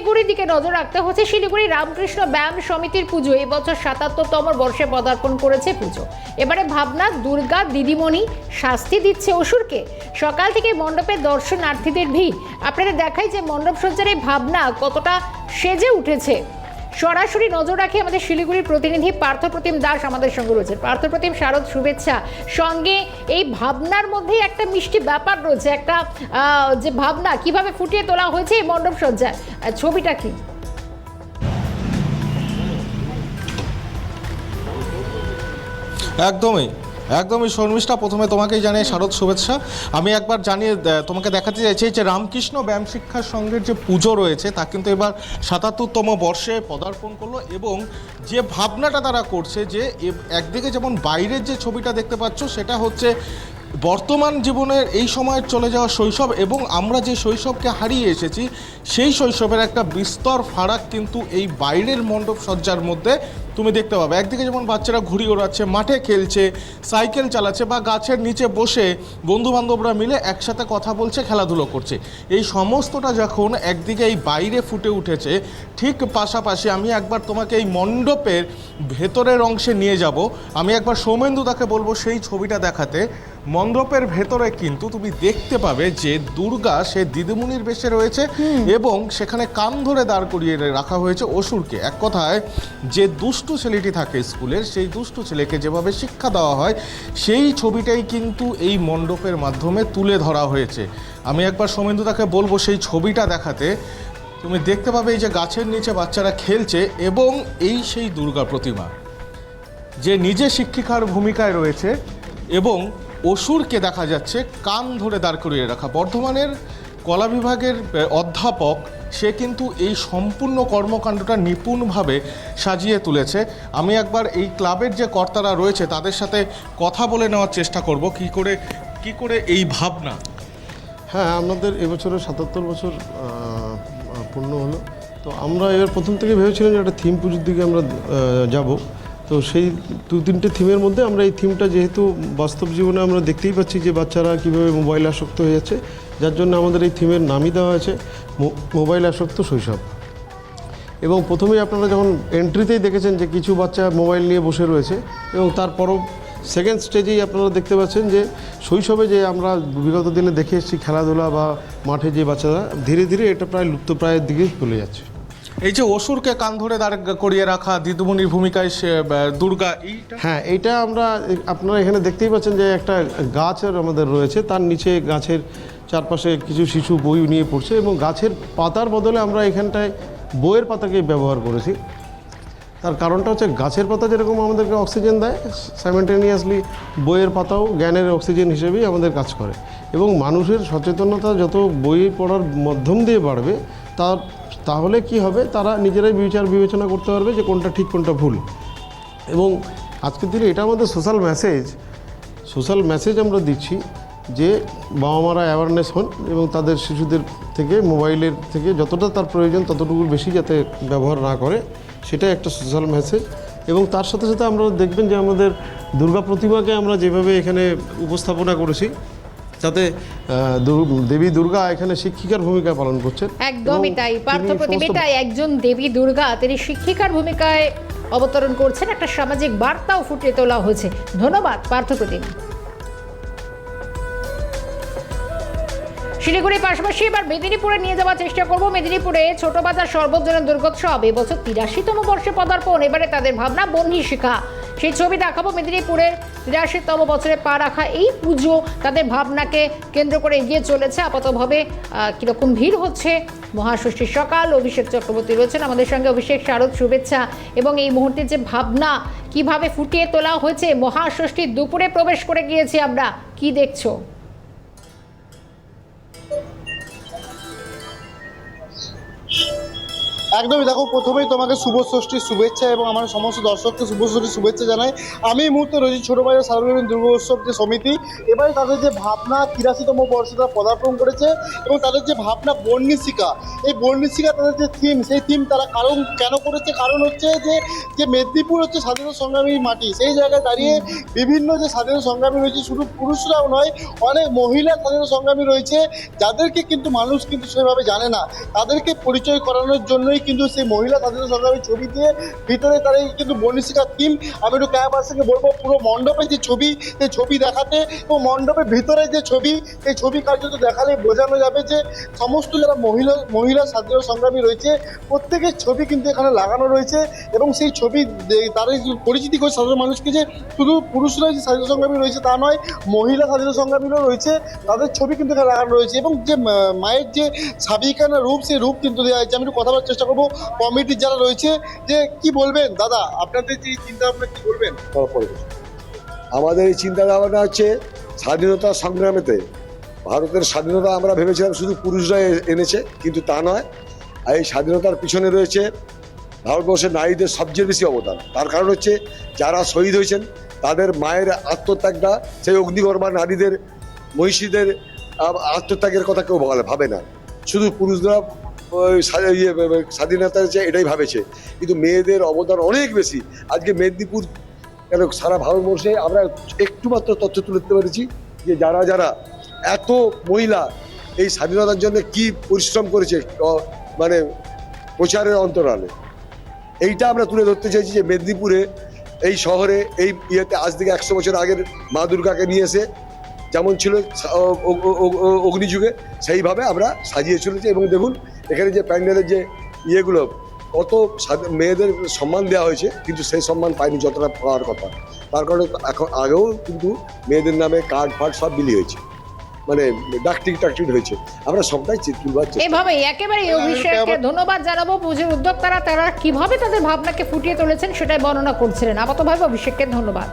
শিলিগুড়ির দিকে নজর রাখতে হচ্ছে শিলিগুড়ি রামকৃষ্ণ ব্যায়াম সমিতির পুজো। এবছর সাতাত্তরতম বর্ষে পদার্পণ করেছে পুজো। এবারে ভাবনা, দুর্গা, দিদিমণি শাস্তি দিচ্ছে অসুরকে। সকাল থেকে মণ্ডপে দর্শনার্থীদের ভিড়। আপনারা দেখাই যে মণ্ডপ সজ্জার ভাবনা কতটা সেজে উঠেছে। সরাসরি নজর রাখে আমাদের শিলিগুড়ির প্রতিনিধি পার্থপ্রতিম দাস আমাদের সঙ্গে রয়েছে। পার্থপ্রতিম শারদ শুভেচ্ছা। সঙ্গে এই ভাবনার মধ্যে একটা মিষ্টি ব্যাপার রয়েছে, একটা যে ভাবনা কীভাবে ফুটিয়ে তোলা হয়েছে এই মণ্ডপ সজ্জায়। ছবিটা কি? একদমই। একদমই শর্মিষ্ঠা, প্রথমে তোমাকেই জানিয়ে শারদ শুভেচ্ছা। আমি একবার জানিয়ে তোমাকে দেখাতে চাইছি যে রামকৃষ্ণ ব্যায়াম শিক্ষা সংঘের যে পুজো রয়েছে, তা কিন্তু এবার সাতাত্তরতম বর্ষে পদার্পণ করল এবং যে ভাবনাটা তারা করছে যে একদিকে যেমন বাইরের যে ছবিটা দেখতে পাচ্ছ, সেটা হচ্ছে বর্তমান জীবনের এই সময়ের চলে যাওয়া শৈশব এবং আমরা যে শৈশবকে হারিয়ে এসেছি, সেই শৈশবের একটা বিস্তর ফারাক কিন্তু এই বাইরের মণ্ডপ সজ্জার মধ্যে তুমি দেখতে পাবে। একদিকে যেমন বাচ্চারা ঘুড়ি ওড়াচ্ছে মাঠে খেলছে সাইকেল চালাচ্ছে বা গাছের নিচে বসে বন্ধু বান্ধবরা মিলে একসাথে কথা বলছে খেলাধুলো করছে। এই সমস্তটা যখন একদিকে এই বাইরে ফুটে উঠেছে ঠিক পাশাপাশি আমি একবার তোমাকে এই মণ্ডপের ভেতরের অংশে নিয়ে যাব। আমি একবার সৌমেন্দু তাকে বলব সেই ছবিটা দেখাতে। মণ্ডপের ভেতরে কিন্তু তুমি দেখতে পাবে যে দুর্গা সে দিদিমণির বেশে রয়েছে এবং সেখানে কান ধরে দাঁড় করিয়ে রাখা হয়েছে অসুরকে। এক কথায় যে দুষ্টু ছেলেটি থাকে স্কুলের, সেই দুষ্টু ছেলেকে যেভাবে শিক্ষা দেওয়া হয়, সেই ছবিটাই কিন্তু এই মণ্ডপের মাধ্যমে তুলে ধরা হয়েছে। আমি একবার সোমেন্দু তাকে বলব, সেই ছবিটা দেখাতে। তুমি দেখতে পাবে এই যে গাছের নিচে বাচ্চারা খেলছে এবং এই সেই দুর্গা প্রতিমা, যে নিজে শিক্ষিকার ভূমিকায় রয়েছে এবং অসুরকে দেখা যাচ্ছে কান ধরে দাঁড় করিয়ে রাখা। বর্ধমানের কলা বিভাগের অধ্যাপক সে কিন্তু এই সম্পূর্ণ কর্মকাণ্ডটা নিপুণভাবে সাজিয়ে তুলেছে। আমি একবার এই ক্লাবের যে কর্তারা রয়েছে, তাদের সাথে কথা বলে নেওয়ার চেষ্টা করব, কি করে কি করে এই ভাবনা? হ্যাঁ আমাদের এবছরে সাতাত্তর বছর পূর্ণ হলো। তো আমরা এবার প্রথম থেকে ভেবেছিলাম যে একটা থিম পুজোর দিকে আমরা যাব। তো সেই দু তিনটে থিমের মধ্যে আমরা এই থিমটা যেহেতু বাস্তব জীবনে আমরা দেখতেই পাচ্ছি যে বাচ্চারা কীভাবে মোবাইল আসক্ত হয়ে যাচ্ছে, যার জন্য আমাদের এই থিমের নামই দেওয়া হয়েছে মোবাইল আসক্ত শৈশব। এবং প্রথমেই আপনারা যখন এন্ট্রিতেই দেখেছেন যে কিছু বাচ্চা মোবাইল নিয়ে বসে রয়েছে, এবং তারপরও সেকেন্ড স্টেজেই আপনারা দেখতে পাচ্ছেন যে শৈশবে যে আমরা বিগত দিনে দেখে এসেছি খেলাধুলা বা মাঠে যে বাচ্চারা ধীরে ধীরে এটা প্রায় লুপ্তপ্রায়ের দিকে চলে যাচ্ছে। এই যে অসুরকে কান ধরে দাঁড় করিয়ে রাখা দিদিমণির ভূমিকায় সে দুর্গা, এইটা? হ্যাঁ এইটা আমরা, আপনারা এখানে দেখতেই পাচ্ছেন যে একটা গাছের আমাদের রয়েছে। তার নিচে গাছের চারপাশে কিছু শিশু বই নিয়ে পড়ছে এবং গাছের পাতার বদলে আমরা এখানটায় বইয়ের পাতাকে ব্যবহার করেছি। তার কারণটা হচ্ছে গাছের পাতা যেরকম আমাদেরকে অক্সিজেন দেয় সাইমেন্টেনিয়াসলি বইয়ের পাতাও জ্ঞানের অক্সিজেন হিসেবেই আমাদের কাজ করে। এবং মানুষের সচেতনতা যত বই পড়ার মাধ্যম দিয়ে বাড়বে তার তাহলে কি হবে? তারা নিজেরাই বিচার বিবেচনা করতে পারবে যে কোনটা ঠিক, কোনটা ভুল। এবং আজকের দিনে এটা আমাদের সোশ্যাল মেসেজ সোশ্যাল মেসেজ আমরা দিচ্ছি যে বাবা মারা অ্যাওয়ারনেস হন এবং তাদের শিশুদের থেকে মোবাইলের থেকে যতটা তার প্রয়োজন ততটুকুর বেশি যাতে ব্যবহার না করে, সেটাই একটা সোশ্যাল মেসেজ এবং তার সাথে সাথে আমরা দেখবেন যে আমাদের দুর্গা প্রতিমাকে আমরা যেভাবে এখানে উপস্থাপনা করেছি দুর- দেবী দুর্গা এখানে শিক্ষিকার ভূমিকা পালন করছেন। একদমই তাই। তিনি পার্থপ্রতিম একজন দেবী দুর্গা তিনি শিক্ষিকার ভূমিকায় অবতরণ করছেন। একটা সামাজিক বার্তাও ফুটিয়ে তোলা হয়েছে। ধন্যবাদ পার্থপ্রতিম শিলিগুড়ির পাশাপাশি এবার মেদিনীপুরে নিয়ে যাওয়ার চেষ্টা করব। মেদিনীপুরে ছোট বাজার সর্বজনীন দুর্গোৎসব এবছর তিরাশিতম বর্ষে পদার্পণ। এবারে তাদের ভাবনা বন্যী শিখা সেই ছবি দেখাবো। মেদিনীপুরের তিরাশিতম বছরে পা রাখা এই পুজো তাদের ভাবনাকে কেন্দ্র করে এগিয়ে চলেছে। আপাতভাবে কীরকম ভিড় হচ্ছে? মহাষষ্ঠীর সকাল, অভিষেক চক্রবর্তী রয়েছেন আমাদের সঙ্গে। অভিষেক, শারদ, শুভেচ্ছা এবং এই মুহূর্তে যে ভাবনা, কীভাবে ফুটিয়ে তোলা হয়েছে? মহাষষ্ঠীর দুপুরে প্রবেশ করে গিয়েছি আমরা। কি দেখছ? একদমই দেখো, প্রথমেই তোমাকে শুভ ষষ্ঠীর শুভেচ্ছা এবং আমার সমস্ত দর্শককে শুভ ষষ্ঠীর শুভেচ্ছা জানাই। আমি এই মুহূর্তে রয়েছি ছোটো বাজার সার্বজনীন দুর্গা উৎসব যে সমিতি। এবারে তাদের যে ভাবনা, তিরাশিতম বর্ষে তারা পদার্পণ করেছে এবং তাদের যে ভাবনা, বর্ণিশিকা, এই বর্ণিশিকা তাদের যে থিম সেই থিম তারা কারণ কেন করেছে? কারণ হচ্ছে যে যে মেদিনীপুর হচ্ছে স্বাধীনতা সংগ্রামী মাটি, সেই জায়গায় দাঁড়িয়ে বিভিন্ন যে স্বাধীনতা সংগ্রামী রয়েছে, শুধু পুরুষরাও নয়, অনেক মহিলা স্বাধীনতা সংগ্রামী রয়েছে, যাদেরকে কিন্তু মানুষ কিন্তু সেভাবে জানে না। তাদেরকে পরিচয় করানোর জন্যই কিন্তু সেই মহিলা স্বাধীনতা সংগ্রামী ছবি দিয়ে ভিতরে তার কিন্তু বর্ণিশিকার থিম আমি একটু ক্যাম্পাসকে বলব, পুরো মণ্ডপে যে ছবি সেই ছবি দেখাতে এবং মণ্ডপের ভিতরে যে ছবি সেই ছবি কার্যত দেখালে বোঝানো যাবে যে সমস্ত যারা মহিলা মহিলা স্বাধীনতা সংগ্রামী রয়েছে, প্রত্যেকের ছবি কিন্তু এখানে লাগানো রয়েছে এবং সেই ছবি দে- পরিচিতি করে সাধারণ মানুষকে যে শুধু পুরুষরা যে স্বাধীনতা সংগ্রামী রয়েছে তা নয়, মহিলা স্বাধীনতা সংগ্রামীরাও রয়েছে, তাদের ছবি কিন্তু এখানে লাগানো রয়েছে এবং যে মায়ের যে সাবিকানা রূপ, সেই রূপ কিন্তু দেওয়া হয়েছে। আমি একটু কথা বলার চেষ্টা করব। কমিটির যারা রয়েছে, যে কি বলবেন? দাদা, আপনাদের যে চিন্তা ভাবনা কি বলবেন। আমাদের এই চিন্তা ভাবনা হচ্ছে স্বাধীনতা সংগ্রামেতে। ভারতের স্বাধীনতা আমরা ভেবেছিলাম শুধু পুরুষরা এনেছে, কিন্তু তা নয়। আর এই স্বাধীনতার পিছনে রয়েছে ভারতবর্ষের নারীদের সবচেয়ে বেশি অবদান। তার কারণ হচ্ছে যারা শহীদ হয়েছেন, তাদের মায়ের আত্মত্যাগটা, সেই অগ্নিগর্ভা নারীদের, মহিষীদের আত্মত্যাগের কথা কেউ বলে ভাবে না। শুধু পুরুষরা ইয়ে, স্বাধীনতার যে এটাই ভাবেছে। কিন্তু মেয়েদের অবদান অনেক বেশি। আজকে মেদিনীপুর কেন সারা ভারতবর্ষে আমরা একটু মাত্র তথ্য তুলে দিতে পেরেছি যে যারা যারা এত মহিলা এই স্বাধীনতার জন্য কি পরিশ্রম করেছে মানে প্রচারের অন্তরালে। এইটা আমরা তুলে ধরতে চাইছি যে মেদিনীপুরে এই শহরে এই ইয়েতে আজ থেকে একশো বছর আগের মা দুর্গাকে নিয়ে এসে যেমন ছিল অগ্নিযুগে সেইভাবে আমরা সাজিয়ে চলেছি এবং দেখুন এখানে যে প্যান্ডেলের যে ইয়েগুলো কত মেয়েদের সম্মান দেওয়া হয়েছে কিন্তু সেই সম্মান পায়নি যতটা পাওয়ার কথা। তার কারণে এখন আগেও কিন্তু মেয়েদের নামে কার্ড ফার্ড সব বিলি হয়েছে। মানে ডাকটিক টাকটিক হয়েছে। আমরা সবটাই তুলবার এভাবে একেবারে এই অভিষেককে ধন্যবাদ জানাব পুজোর উদ্যোক্তারা তারা কীভাবে তাদের ভাবনাকে ফুটিয়ে তুলেছেন সেটাই বর্ণনা করছিলেন। আপাতভাবে অভিষেককে ধন্যবাদ।